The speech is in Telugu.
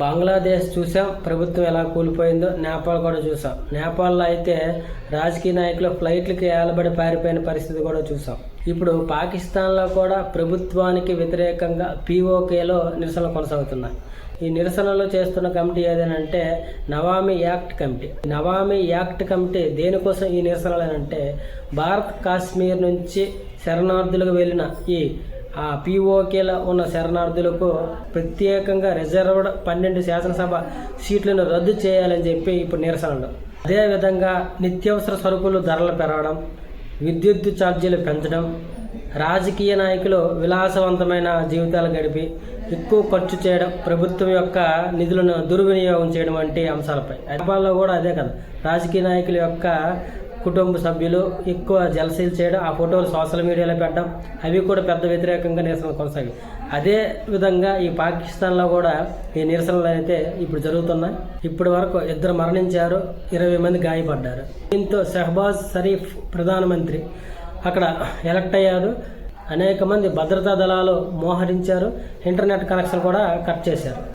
బంగ్లాదేశ్ చూసాం ప్రభుత్వం ఎలా కూలిపోయిందో నేపాల్ కూడా చూసాం. నేపాల్లో అయితే రాజకీయ నాయకులు ఫ్లైట్లకి ఏలబడి పారిపోయిన పరిస్థితి కూడా చూసాం. ఇప్పుడు పాకిస్తాన్లో కూడా ప్రభుత్వానికి వ్యతిరేకంగా పీఓకేలో నిరసనలు కొనసాగుతున్నాయి. ఈ నిరసనలు చేస్తున్న కమిటీ ఏదేనంటే నవామి యాక్ట్ కమిటీ. నవామి యాక్ట్ కమిటీ దేనికోసం ఈ నిరసనలు అంటే భారత్ కాశ్మీర్ నుంచి శరణార్థులకు వెళ్ళిన ఈ ఆ పీఓకేలో ఉన్న శరణార్థులకు ప్రత్యేకంగా రిజర్వ్డ్ పన్నెండు శాసనసభ సీట్లను రద్దు చేయాలని చెప్పి ఇప్పుడు నిరసనలు అదేవిధంగా నిత్యావసర సరుకులు ధరలు పెరగడం విద్యుత్ ఛార్జీలు పెంచడం రాజకీయ నాయకులు విలాసవంతమైన జీవితాలు గడిపి ఎక్కువ ఖర్చు చేయడం ప్రభుత్వం యొక్క నిధులను దుర్వినియోగం చేయడం వంటి అంశాలపై. నేపాల్లో కూడా అదే కదా. రాజకీయ నాయకుల యొక్క కుటుంబ సభ్యులు ఎక్కువ జలసీలు చేయడం ఆ ఫోటోలు సోషల్ మీడియాలో పెట్టడం అవి కూడా పెద్ద వ్యతిరేకంగా నిరసనలు కొనసాగి అదే విధంగా ఈ పాకిస్తాన్లో కూడా ఈ నిరసనలు అయితే ఇప్పుడు జరుగుతున్నాయి. ఇప్పటి వరకు ఇద్దరు మరణించారు ఇరవై మంది గాయపడ్డారు. దీంతో షహబాజ్ షరీఫ్ ప్రధానమంత్రి అక్కడ ఎలక్ట్ అయ్యారు. అనేక మంది భద్రతా దళాలు మోహరించారు. ఇంటర్నెట్ కనెక్షన్ కూడా కట్ చేశారు.